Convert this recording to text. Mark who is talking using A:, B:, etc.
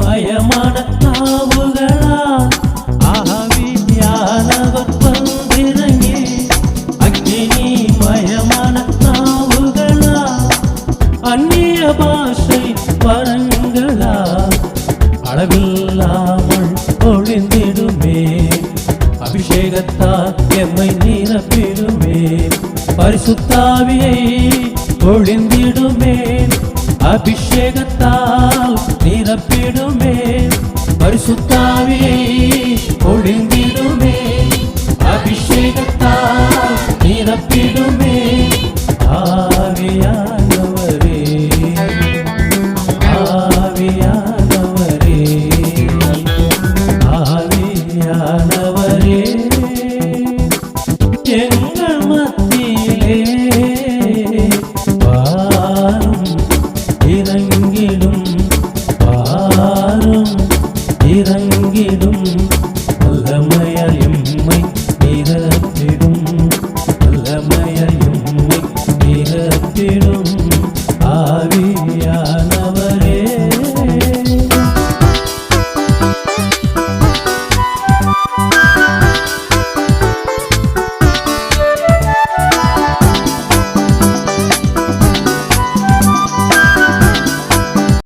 A: மயமான நாவுகளால் ஆவி தியானவர் வந்திறங்கி. அக்னி மயமான நாவுகளால் அந்நிய பாஷை பரங்களால் அளவில்லாமல் ஒழிந்திடுமே அபிஷேகத்தால் எம்மை நிரப்பிடுமே. பரிசுத்தாவியை ஒழிந்திடுமே அபிஷேக கலப்பிடுமே பரிசுத்தாவியை ஒழுங்கிடுமே அபிஷேகத்தால் நிரப்பிடுமே. ஆவியானவரே. ஆவியானவரே. ஆவியா